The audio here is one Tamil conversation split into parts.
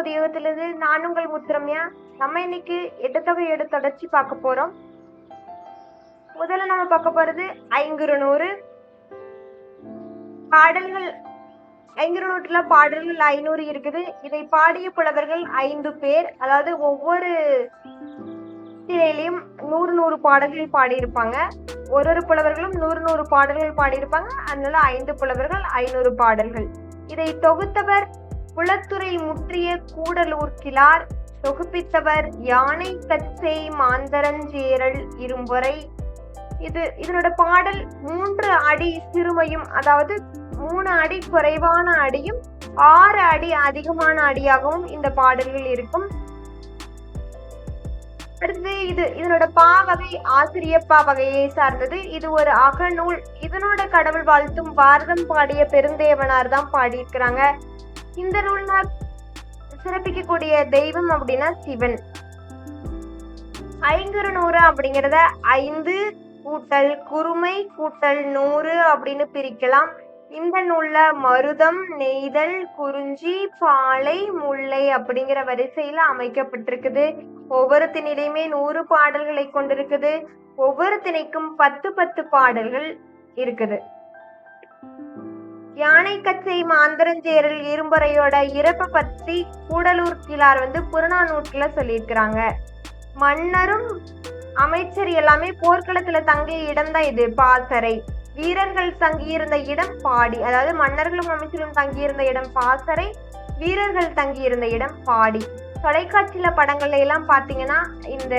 புதியகத்திலிருந்து நான் உங்கள் முத்திரம்யா? நம்ம இன்னைக்கு எடுத்தவை எடு தொடர்ச்சி பார்க்க போறோம். முதல்ல நம்ம பார்க்க போறது ஐங்குறுநூறு. பாடல்கள் ஐங்குறுநூற்றுல பாடல்கள் ஐநூறு இருக்குது. இதை பாடிய புலவர்கள் ஐந்து பேர். அதாவது ஒவ்வொரு திரையிலையும் நூறு நூறு பாடல்கள் பாடியிருப்பாங்க. ஒரு ஒரு புலவர்களும் நூறு நூறு பாடல்கள் பாடியிருப்பாங்க. அதனால ஐந்து புலவர்கள் ஐநூறு பாடல்கள். இதை தொகுத்தவர் குளத்துறை முற்றிய கூடலூர் கிளார் தொகுப்பித்தவர் யானை கச்சை மாந்தரஞ்சேரல் இரும்பொறை. இது இதனோட பாடல் மூன்று அடி சிறுமையும் அதாவது மூணு அடி குறைவான அடியும் ஆறு அடி அதிகமான அடியாகவும் இந்த பாடல்கள் இருக்கும். அடுத்து இது இதனோட பாவகை ஆசிரியப்பா வகையை சார்ந்தது. இது ஒரு அகநூல். இதனோட கடவுள் வாழ்த்தும் பாரதம் பாடிய பெருந்தேவனார் தான் பாடியிருக்கிறாங்க. இந்த நூல்ல சிறப்பிக்கக்கூடிய தெய்வம் அப்படின்னா சிவன். ஐங்குறு நூறு அப்படிங்கிறத ஐந்து கூட்டல் குறுமை கூட்டல் நூறு அப்படின்னு பிரிக்கலாம். இந்த நூல்ல மருதம் நெய்தல் குறிஞ்சி பாலை முல்லை அப்படிங்கிற வரிசையில அமைக்கப்பட்டிருக்குது. ஒவ்வொரு திணிலையுமே நூறு பாடல்களை கொண்டிருக்குது. ஒவ்வொரு திணைக்கும் பத்து பத்து பாடல்கள் இருக்குது. யானை கச்சை மாந்தரஞ்சேரல் இரும்பறையோட இறப்பை பத்தி கூடலூர் கிளார் வந்து புறநானூற்றுல சொல்லியிருக்கிறாங்க. மன்னரும் அமைச்சர் எல்லாமே போர்க்களத்துல தங்கிய இடம் தான் இது பாசறை. வீரர்கள் தங்கியிருந்த இடம் பாடி அதாவது மன்னர்களும் அமைச்சரும் தங்கியிருந்த இடம் பாசறை வீரர்கள் தங்கியிருந்த இடம் பாடி. தொலைக்காட்சியில படங்கள்ல எல்லாம் பாத்தீங்கன்னா இந்த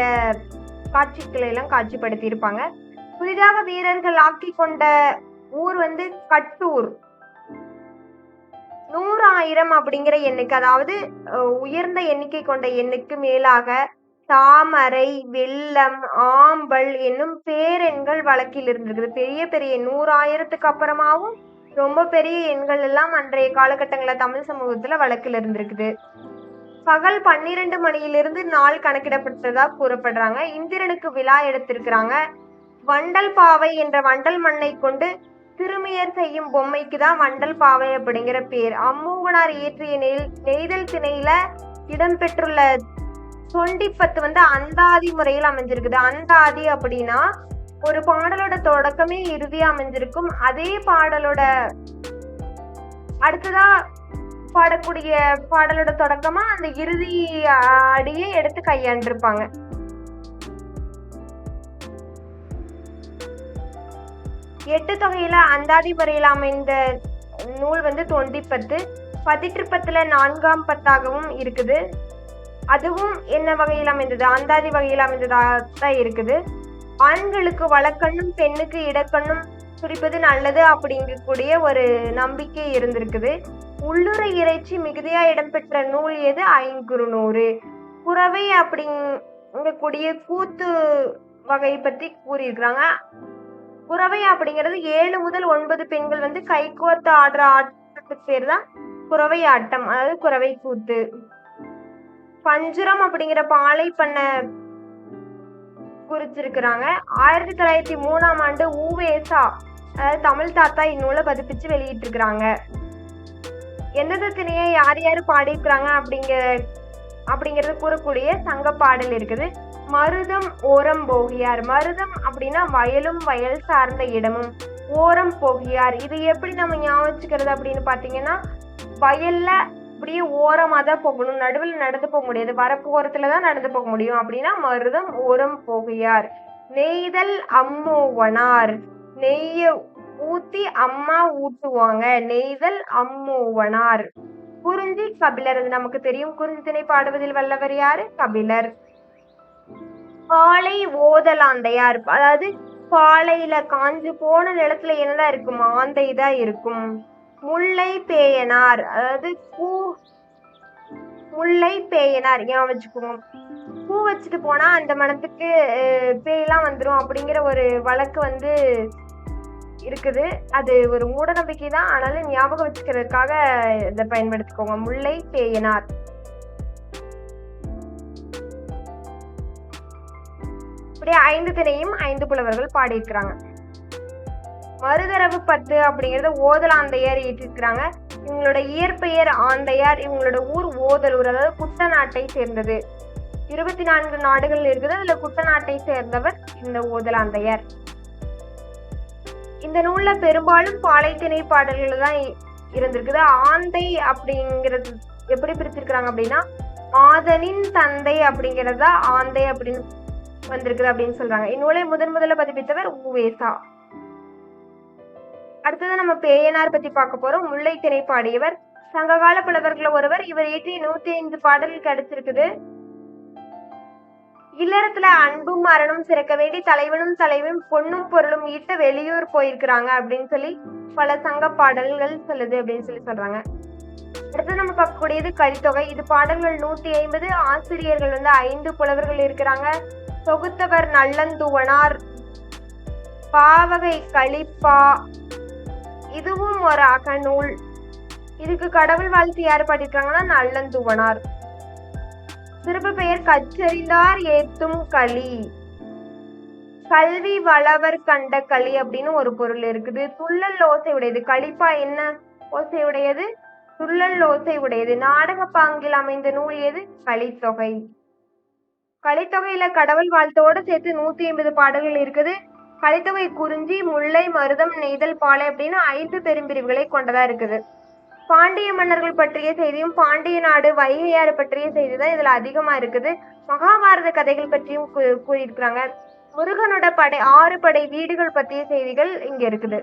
காட்சிகளை எல்லாம் காட்சிப்படுத்தி இருப்பாங்க புதிதாக வீரர்கள் ஆக்கி கொண்ட ஊர் வந்து கட்டூர். ஆயிரம் அப்படிங்கிற எண்ணுக்கு அதாவது உயர்ந்த எண்ணிக்கை கொண்ட எண்ணுக்கு மேலாக தாமரை வெள்ளம் ஆம்பல் என்னும் பேரெண்கள் வழக்கில் இருந்திருக்குது. பெரிய பெரிய நூறாயிரத்துக்கு அப்புறமாவும் ரொம்ப பெரிய எண்கள் எல்லாம் அன்றைய காலகட்டங்களில் தமிழ் சமூகத்துல வழக்கில் இருந்திருக்குது. பகல் பன்னிரண்டு மணியிலிருந்து நாள் கணக்கிடப்பட்டதா கூறப்படுறாங்க. இந்திரனுக்கு விழா எடுத்திருக்கிறாங்க. வண்டல் பாவை என்ற வண்டல் மண்ணை கொண்டு சிறுமியர் செய்யும் பொம்மைக்கு தான் வண்டல் பாவை அப்படிங்கிற பேர். அம்மூவனார் இயற்றிய நெல் நெய்தல் திணையில இடம்பெற்றுள்ள தொண்டிப்பத்து வந்து அந்தாதி முறையில் அமைஞ்சிருக்குது. அந்தாதி அப்படின்னா ஒரு பாடலோட தொடக்கமே இறுதியா அமைஞ்சிருக்கும். அதே பாடலோட அடுத்ததா பாடக்கூடிய பாடலோட தொடக்கமா அந்த இறுதி அடியை எடுத்து கையாண்டிருப்பாங்க. எட்டு தொகையில அந்தாதி வரையில் அமைந்த நூல் வந்து தொண்டிப்பத்து. பதிற்றுப்பத்துல நான்காம் பத்தாகவும் இருக்குது. அதுவும் என்ன வகையில் அமைந்தது அந்தாதி வகையில் அமைந்ததாக தான் இருக்குது. ஆண்களுக்கு வழக்கண்ணும் பெண்ணுக்கு இடக்கண்ணும் துடிப்பது நல்லது அப்படிங்கக்கூடிய ஒரு நம்பிக்கை இருந்திருக்குது. உள்ளுர இறைச்சி மிகுதியா இடம்பெற்ற நூல் எது? ஐங்குறுநூறு. குறவை அப்படிங்கக்கூடிய கூத்து வகை பற்றி கூறியிருக்கிறாங்க. குறவை அப்படிங்கிறது ஏழு முதல் ஒன்பது பெண்கள் வந்து கைகோர்த்து ஆடுற ஆட்டத்துக்கு பேர் தான் குறவை ஆட்டம் அதாவது குறவை கூத்து. பஞ்சுரம் அப்படிங்கிற பாலை பண்ண குறிச்சிருக்கிறாங்க. ஆயிரத்தி தொள்ளாயிரத்தி மூணாம் ஆண்டு ஊவேசா அதாவது தமிழ் தாத்தா இந்நூலை பதிப்பிச்சு வெளியிட்டிருக்கிறாங்க. எந்தெந்த திணையை யார் யார் பாடியிருக்கிறாங்க அப்படிங்கிற அப்படிங்கிறது கூறக்கூடிய சங்க பாடல் இருக்குது. மருதம் ஓரம் போகியார். மருதம் அப்படின்னா வயலும் வயல் சார்ந்த இடமும். ஓரம் போகியார். இது எப்படி நம்ம ஞாபகம் வச்சுக்கிறது அப்படின்னு பார்த்தீங்கன்னா வயல்ல அப்படியே ஓரமாக தான் போகணும். நடுவில் நடந்து போக முடியாது. வரப்பு தான் நடந்து போக முடியும். அப்படின்னா மருதம் ஓரம் போகியார். நெய்தல் அம்மூவனார் நெய்ய ஊத்தி அம்மா ஊட்டுவாங்க. நெய்தல் அம்மூவனார் குறிஞ்சி கபிலர் அது நமக்கு தெரியும். குறிஞ்சி திணை பாடுவதில் வல்லவர் யாரு? கபிலர். பாலை ஓதலாந்தையார் அதாவது பாலையில காஞ்சு போன நிலத்துல என்னதான் இருக்கும்? ஆந்தை தான் இருக்கும். முல்லை பேயனார். அதாவது பூ முல்லை பேயனார். ஞாபகம் வச்சுக்குவோம்? பூ வச்சுட்டு போனா அந்த மனத்துக்கு பேயெல்லாம் வந்துடும் அப்படிங்கிற ஒரு வழக்கு வந்து இருக்குது. அது ஒரு மூட நம்பிக்கை தான் ஆனாலும் ஞாபகம் வச்சுக்கிறதுக்காக இதை பயன்படுத்திக்கோங்க. முல்லை பேயனார். இப்படி ஐந்து தினையும் ஐந்து புலவர்கள் பாடியிருக்கிறாங்க. மறுதரவு பத்து அப்படிங்கறத ஓதலாந்தையார் இயற்றிருக்கிறாங்க. இவங்களோட இயற்பெயர் ஆந்தையார் இவங்களோட ஊர் ஓதலூர் அதாவது குட்டநாட்டை சேர்ந்தது. இருபத்தி நான்கு நாடுகள் இருக்குது அதுல குட்டநாட்டை சேர்ந்தவர் இந்த ஓதலாந்தையார் இந்த நூல்ல பெரும்பாலும் பாலைத்திணை பாடல்கள் தான் இருந்திருக்குது. ஆந்தை அப்படிங்கிறது எப்படி பிரிச்சிருக்கிறாங்க அப்படின்னா ஆதனின் தந்தை அப்படிங்கிறதா ஆந்தை அப்படின்னு வந்திருக்குது அப்படின்னு சொல்றாங்க. இந்நூலை முதன் முதல்ல பதிப்பித்தவர் உவேசா அடுத்தது நம்ம பேயனார் பத்தி பார்க்க போறோம். முல்லை திணை பாடியவர் சங்ககால புலவர்கள் ஒருவர். இவர் இயற்றிய நூத்தி ஐந்து பாடல்கள் கிடைச்சிருக்குது இல்லறத்துல அன்பும் மரணம் சிறக்க வேண்டி தலைவனும் தலைவனும் பொண்ணும் பொருளும் ஈட்ட வெளியூர் போயிருக்கிறாங்க அப்படின்னு சொல்லி பல சங்க பாடல்கள் சொல்லுது அப்படின்னு சொல்லி சொல்றாங்க. அடுத்து நம்ம பார்க்கக்கூடியது கலித்தொகை இது பாடல்கள் நூத்தி ஐம்பது. ஆசிரியர்கள் வந்து ஐந்து புலவர்கள் இருக்கிறாங்க. தொகுத்தவர் நல்லந்துவனார். பாவகை கழிப்பா. இதுவும் ஒரு அகநூல். இதுக்கு கடவுள் வாழ்த்து யார் பாடிருக்காங்கன்னா நல்லந்துவனார். சிறப்பு பெயர் கச்சரிந்தார் ஏத்தும் களி. கல்வி வளவர் கண்ட களி அப்படின்னு ஒரு பொருள் இருக்குது. துள்ளல் ஓசை உடையது களிப்பா என்ன ஓசை உடையது துள்ளல் ஓசை உடையது நாடக பாங்கில் அமைந்த நூல் எது? களித்தொகை கலைத்தொகையில கடவுள் வாழ்த்தோட சேர்த்து நூத்தி ஐம்பது பாடல்கள் இருக்குது. கலைத்தொகை குறிஞ்சி முல்லை மருதம் நெய்தல் பாலை அப்படின்னு ஐந்து பெரும்பிரிவுகளை கொண்டதா இருக்குது. பாண்டிய மன்னர்கள் பற்றிய செய்தியும் பாண்டிய நாடு வைகையாறு பற்றிய செய்தி தான் இதுல அதிகமா இருக்குது. மகாபாரத கதைகள் பற்றியும் கூறியிருக்கிறாங்க. முருகனோட படை ஆறு படை வீடுகள் பற்றிய செய்திகள் இங்க இருக்குது.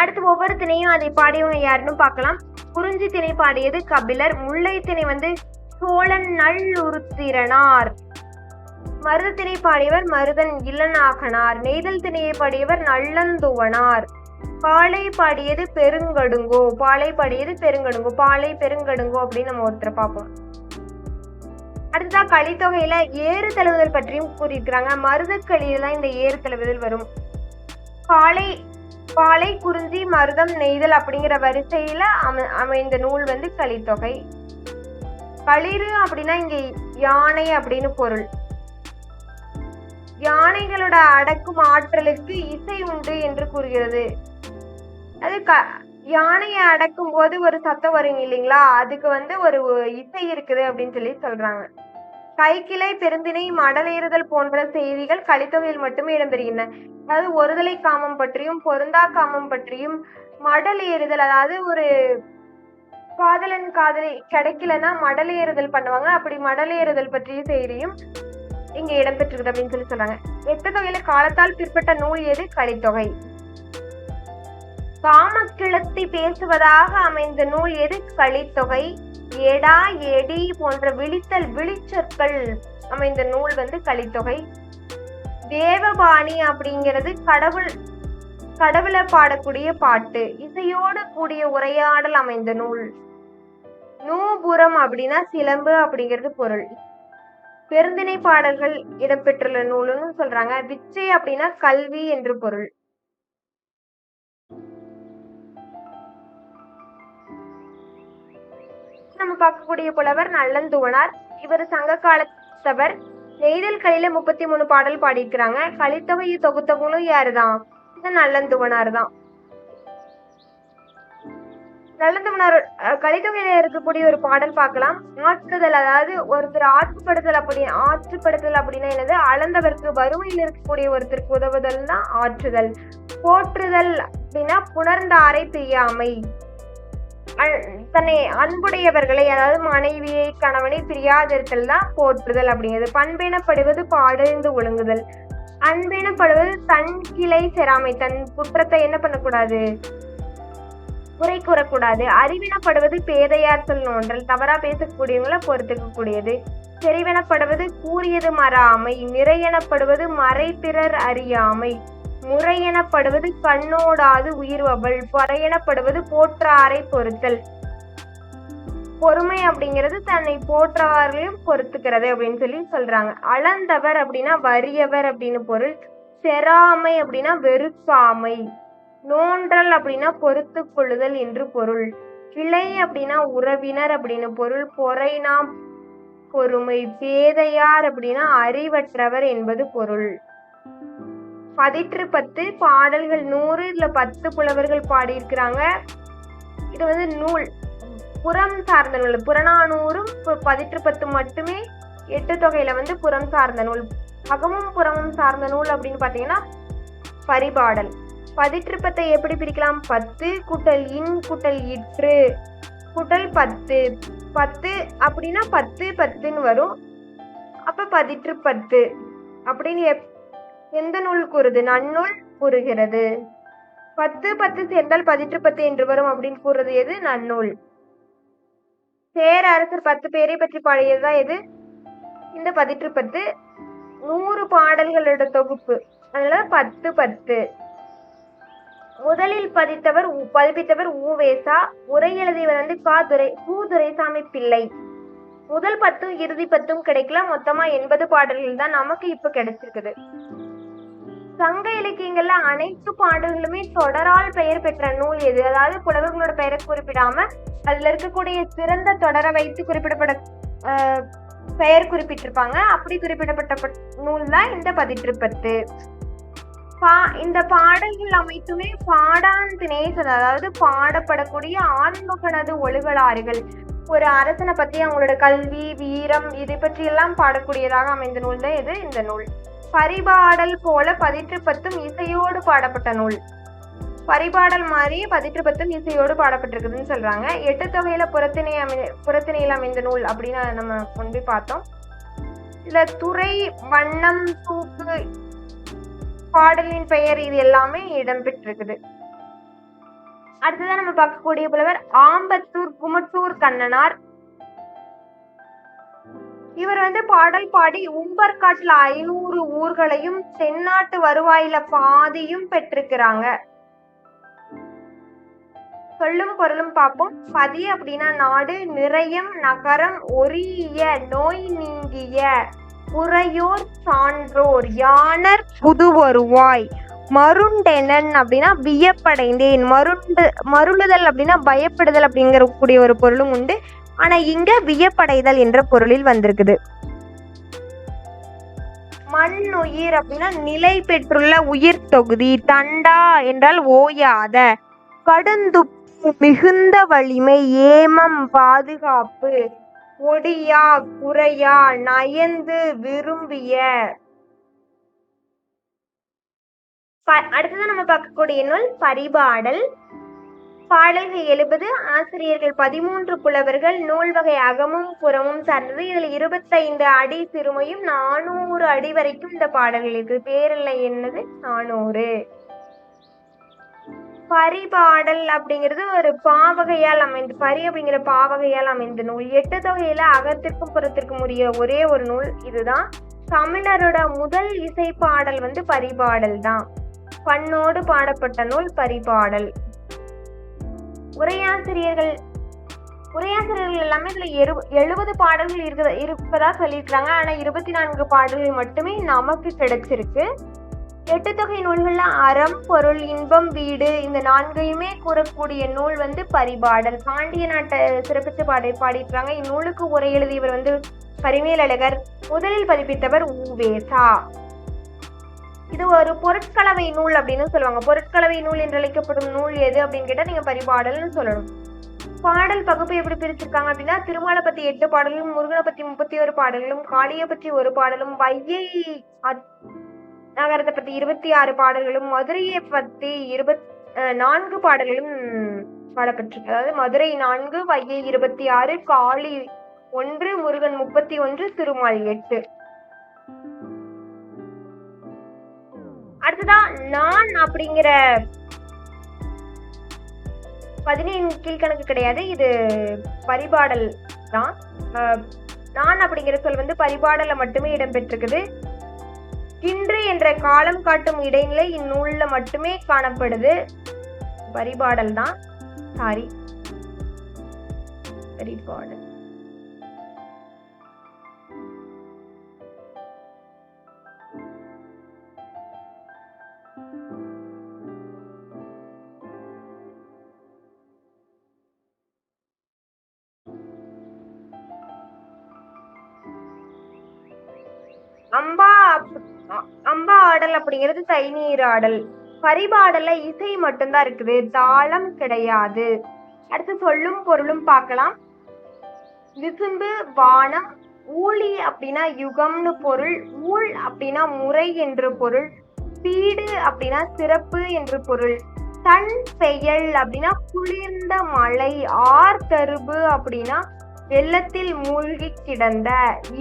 அடுத்து ஒவ்வொரு திணையும் அதை பாடியவங்க யாருன்னு பார்க்கலாம். குறிஞ்சி திணை பாடியது கபிலர் முல்லை திணை வந்து சோழன் நல்லுருத்திரனார் மருதத்தினை பாடியவர் மருதன் இளநாகனார் நெய்தல் திணையை பாடியவர் நல்லந்துவனார் பாலை பாடியது பெருங்கடுங்கோ பாலை பாடியது பெருங்கடுங்கோ பாலை பெருங்கடுங்கோ அப்படின்னு நம்ம ஒருத்தரை பார்ப்போம். அடுத்ததா கலித்தொகையில ஏறு தழுவுதல் பற்றியும் கூறியிருக்கிறாங்க. மருதக்களியில தான் இந்த ஏறு தழுவுதல் வரும். பாலை பாலை குறிஞ்சி மருதம் நெய்தல் அப்படிங்கிற வரிசையில அமை அமைந்த நூல் வந்து கலித்தொகை. களிறு அப்படின்னா இங்க யானை அப்படின்னு பொருள். யானைகளோட அடக்கும் ஆற்றலுக்கு இசை உண்டு என்று கூறுகிறது. அது க யானையை அடக்கும் போது ஒரு சத்தம் வரும் இல்லைங்களா? அதுக்கு வந்து ஒரு இசை இருக்குது அப்படின்னு சொல்லி சொல்றாங்க. கைக்கிளை பெருந்திணை மடலேறுதல் போன்ற செய்திகள் கலித்தொகையில் மட்டுமே இடம்பெறுகின்றன அதாவது ஒருதலை காமம் பற்றியும் பொருந்தா காமம் பற்றியும் மடல் ஏறுதல் அதாவது ஒரு காதலன் காதலி கிடைக்கலன்னா மடல் ஏறுதல் பண்ணுவாங்க. அப்படி மடல் ஏறுதல் பற்றிய செய்தியும் இங்க இடம்பெற்றிருக்குது அப்படின்னு சொல்லி சொல்றாங்க. எட்டு தொகையில காலத்தால் பிற்பட்ட நூல் எது? கலித்தொகை. காமக்கிழத்தி பேசுவதாக அமைந்த நூல் எது? கலித்தொகை. ஏடா ஏடி போன்ற விழித்தல் விழிச்சொற்கள் அமைந்த நூல் வந்து கலித்தொகை. தேவபாணி அப்படிங்கிறது கடவுள் கடவுளை பாடக்கூடிய பாட்டு. இசையோடு கூடிய உரையாடல் அமைந்த நூல். நூபுரம் அப்படின்னா சிலம்பு அப்படிங்கிறது பொருள். பெருந்திணை பாடல்கள் இடம்பெற்றுள்ள நூலுன்னு சொல்றாங்க. விச்சை அப்படின்னா கல்வி என்று பொருள். நம்ம பார்க்கக்கூடிய புலவர் நல்லந்துவனார். இவர் சங்க காலத்தவர். நெய்தல் கலையில முப்பத்தி மூணு பாடல் பாடியிருக்கிறாங்க. கலித்தொகையை தொகுத்தவங்களும் யாருதான்? நல்லந்துவனார் தான். நல்லந்துவனார் கலித்தொகையில இருக்கக்கூடிய ஒரு பாடல் பார்க்கலாம். ஆற்றுதல் அதாவது ஒருத்தர் ஆற்றுப்படுதல் அப்படி ஆற்றுப்படுதல் அப்படின்னா என்னது? அளந்தவருக்கு வறுமையில் இருக்கக்கூடிய ஒருத்தருக்கு உதவுதல் தான் ஆற்றுதல். போற்றுதல் அப்படின்னா புணர்ந்தாரை பிரியாமை. தன்னை அன்புடையவர்களை அதாவது மனைவியை கணவனை பிரியாதிருத்தல் தான் போற்றுதல் அப்படிங்கிறது. பண்பெனப்படுவது பாடறிந்து ஒழுங்குதல். அன்பினப்படுவது தன் கிளை செராமை தன் குற்றத்தை என்ன பண்ணக்கூடாது? குறை கூறக்கூடாது. அறிவினப்படுவது பேதையார் நோன்றல். தவறா பேசக்கூடியவங்களை பொறுத்துக்க கூடியது செறிவெனப்படுவது கூறியது மறாமை. நிறையெனப்படுவது மறை அறியாமை. முறையெனப்படுவது கண்ணோடாது உயிர்வபல் பறையெனப்படுவது போற்றாரை பொறுத்தல். பொறுமை அப்படிங்கிறது தன்னை போற்றவர்களையும் பொறுத்துக்கிறது அப்படின்னு சொல்லி சொல்றாங்க. அளந்தவர் அப்படின்னா வறியவர் அப்படின்னு பொருள். செராமை அப்படின்னா வெறுப்பாமை. நோன்றல் அப்படின்னா பொறுத்து கொள்ளுதல் என்று பொருள். கிளை அப்படின்னா உறவினர் அப்படின்னு பொருள். பொறைனா பொறுமை. பேதையார் அப்படின்னா அறிவற்றவர் என்பது பொருள். பதிற்று பத்து பாடல்கள். நூறு இதுல பத்து புலவர்கள் பாடியிருக்கிறாங்க. இது வந்து நூல். புறம் சார்ந்த நூல். புறநானூறும் பதிற்று பத்து மட்டுமே எட்டு தொகையில வந்து புறம் சார்ந்த நூல். அகமும் புறமும் சார்ந்த நூல் அப்படின்னு பாத்தீங்கன்னா பரிபாடல். பதிற்றுப்பத்தை எப்படி பிரிக்கலாம்? பத்து கூட்டல் இன் கூட்டல் இற்று. கூட்டல் பத்து. பத்து அப்படின்னா பத்து பத்துன்னு வரும். அப்ப பதிற்று பத்து. அப்படின்னு எப்- எந்த நூல் கூறுது? நன்னூல் கூறுகிறது. பத்து பத்து சேர்ந்தால் பதிற்று பத்து என்று வரும் அப்படின்னு கூறுறது எது? நன்னூல். சேர அரசர் பத்து பேரை பற்றி பாடியதுதான் எது? இந்த பதிற்று பத்து. நூறு பாடல்களோட தொகுப்பு. அதனால பத்து பத்து. முதலில் பதித்தவர் உ- பதிப்பித்தவர் ஊவேசா உரை எழுதியவர் வந்து கா துரை துரைசாமி பிள்ளை முதல் பத்தும் இறுதி பத்தும் கிடைக்கல மொத்தமா எண்பது பாடல்கள் தான் நமக்கு இப்ப கிடைச்சிருக்குது. சங்க இலக்கியங்கள்ல அனைத்து பாடல்களுமே தொடரால் பெயர் பெற்ற நூல் எது? அதாவது புலவர்களோட பெயரை குறிப்பிடாம அதுல இருக்கக்கூடிய சிறந்த தொடரை வைத்து குறிப்பிடப்பட ஆஹ், பெயர் குறிப்பிட்டிருப்பாங்க. அப்படி குறிப்பிடப்பட்ட நூல் தான் இந்த பதிற்று பா இந்த பாடல்கள் அமைத்துமே பாடான் திணேசன் அதாவது பாடப்படக்கூடிய ஆன்மகனது ஒழுகலாறுகள். ஒரு அரசனை பத்தி அவங்களோட கல்வி வீரம் இதை பற்றி எல்லாம் பாடக்கூடியதாக அமைந்த நூல் தான் இது இந்த நூல். பரிபாடல் போல பதிற்று பத்தும் இசையோடு பாடப்பட்ட நூல். பரிபாடல் மாதிரி பதிற்று பத்தும் இசையோடு பாடப்பட்டிருக்குதுன்னு சொல்றாங்க. எட்டு தொகையில புறத்திணை அமை புறத்திணையில் அமைந்த நூல் அப்படின்னு நம்ம முன்பே பார்த்தோம். இதுல துறை வண்ணம் தூக்கு பாடலின் பெயர் இது எல்லாமே இடம்பெற்றிருக்குது. அடுத்ததான் நம்ம பார்க்கக்கூடிய புலவர் ஆம்பத்தூர் குமட்டூர் கண்ணனார். இவர் வந்து பாடல் பாடி உம்பர்காட்டுல ஐநூறு ஊர்களையும் தென்னாட்டு வருவாயில பாதியும் பெற்றிருக்கிறாங்க. சொல்லும் பொருளும் பார்ப்போம். பதி அப்படின்னா நாடு நிறையம் நகரம் ஒரிய நோய் நீங்கிய. புறையோர் சான்றோர் யானர் புது வருவாய். மருண்டெனன் அப்படின்னா வியப்படைந்தேன். மருண்டு மருளுதல் அப்படின்னா பயப்படுதல் அப்படிங்கிற கூடிய ஒரு பொருளும் உண்டு. ஆனா இங்க வியப்படைதல் என்ற பொருளில் வந்திருக்குது. மண் உயிர் அப்படின்னா நிலை பெற்றுள்ள உயிர் தொகுதி. தண்டா என்றால் ஓயாத. கடுந்துப்பு மிகுந்த வலிமை. ஏமம் பாதுகாப்பு. ஒடியா குறையா நயந்து விரும்பிய. ப- அடுத்ததான் நம்ம பார்க்கக்கூடிய நூல் பரிபாடல். பாடல்கள் எழுபது ஆசிரியர்கள் பதிமூன்று புலவர்கள் நூல் வகை அகமும் புறமும் சார்ந்தது. இதில் இருபத்தைந்து அடி சிறுமையும் நானூறு அடி வரைக்கும் இந்த பாடல்கள் இருக்கு. பேரில்லை என்னது? நானூறு. பரிபாடல் அப்படிங்கிறது ஒரு பாவகையால் அமைந்து பரி அப்படிங்கிற பாவகையால் அமைந்த நூல். எட்டு தொகையில அகத்திற்கும் புறத்திற்கும் உரிய ஒரே ஒரு நூல் இதுதான். தமிழரோட முதல் இசை பாடல் வந்து பரிபாடல் தான். பண்ணோடு பாடப்பட்ட நூல் பரிபாடல். உரையாசிரியர்கள் உரையாசிரியர்கள் எல்லாமே இதுல எரு எழுபது பாடல்கள் இருக்க இருப்பதா சொல்லியிருக்கிறாங்க. ஆனா இருபத்தி நான்கு பாடல்கள் மட்டுமே நமக்கு கிடைச்சிருக்கு. எட்டு தொகை நூல்கள்ல அறம் பொருள் இன்பம் வீடு இந்த நான்கையுமே கூறக்கூடிய நூல் வந்து பரிபாடல். பாண்டிய நாட்டை சிறப்பித்து பாடி பாடியிருக்காங்க இந்நூலுக்கு உரை எழுதியவர் வந்து பரிமேலழகர் முதலில் பதிப்பித்தவர் ஊவேசா இது ஒரு பொருட்கலவை நூல் அப்படின்னு சொல்லுவாங்க. பொருட்கலவை நூல் என்று அழைக்கப்படும் நூல் எது அப்படின்னு கேட்டா நீங்க பரிபாடல்னு சொல்லணும். பாடல் பகுப்பு எப்படி பிரிச்சிருக்காங்க அப்படின்னா திருமாலை பத்தி எட்டு பாடல்களும் முருகனை பத்தி முப்பத்தி ஒரு பாடல்களும் காளியை பற்றி ஒரு பாடலும் வையை நகரத்தை பத்தி இருபத்தி ஆறு பாடல்களும் மதுரையை பத்தி இருபத் நான்கு பாடல்களும் பாடப்பட்டிருக்கு அதாவது மதுரை நான்கு வையை இருபத்தி ஆறு காளி ஒன்று முருகன் முப்பத்தி ஒன்று திருமால் எட்டு. அடுத்ததா நான் அப்படிங்கிற பதினேழு கீழ்கணக்கு கிடையாது. இது பரிபாடல் தான். நான் அப்படிங்கிற சொல் வந்து பரிபாடல மட்டுமே இடம்பெற்றிருக்குது. கின்று என்ற காலம் காட்டும் இடைநிலை இந்நூல்ல மட்டுமே காணப்படுது. வரிபாடல் தான். சாரி. வரிபாடல் அம்பா! அம்பா ஆடல் அப்படிங்கிறது தைநீர் ஆடல். பரிபாடல்ல இசை மட்டும்தான் இருக்குது. தாளம் கிடையாது. அடுத்து சொல்லும் பொருளும் பார்க்கலாம். விசும்பு வானம் ஊழி அப்படின்னா யுகம்னு பொருள் ஊழ் அப்படின்னா முறை என்று பொருள் பீடு அப்படின்னா சிறப்பு என்று பொருள் தன் செயல் அப்படின்னா குளிர்ந்த மழை ஆர் தருபு அப்படின்னா வெள்ளத்தில் மூழ்கி கிடந்த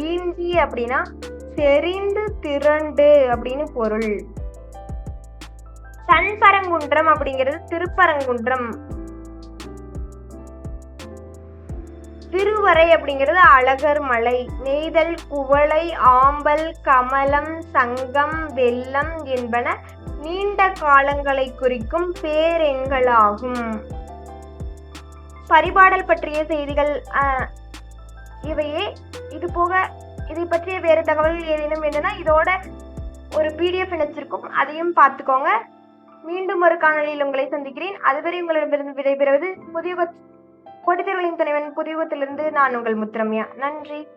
ஈஞ்சி அப்படின்னா தெரிந்து திரண்டு அப்படின்னு பொருள். சண்பரங்குன்றம் அப்படிங்கிறது திருப்பரங்குன்றம். திருவரை அப்படிங்கிறது அழகர் மலை. நெய்தல் குவளை ஆம்பல் கமலம் சங்கம் வெள்ளம் என்பன நீண்ட காலங்களை குறிக்கும் பேரெண்களாகும். பரிபாடல் பற்றிய செய்திகள் ஆஹ், இவையே. இது போக இதை பற்றிய வேறு தகவல்கள் ஏதேனும் வேணும்னா இதோட ஒரு பிடிஎஃப் இணைச்சிருக்கும். அதையும் பார்த்துக்கோங்க. மீண்டும் ஒரு காணொலியில் உங்களை சந்திக்கிறேன். அதுவரை உங்களிடமிருந்து விடைபெறுவது புதிய கொட்டித்தேர்வுகளின் தலைவன் புதியகத்திலிருந்து நான் உங்கள் முத்திரமையா. நன்றி.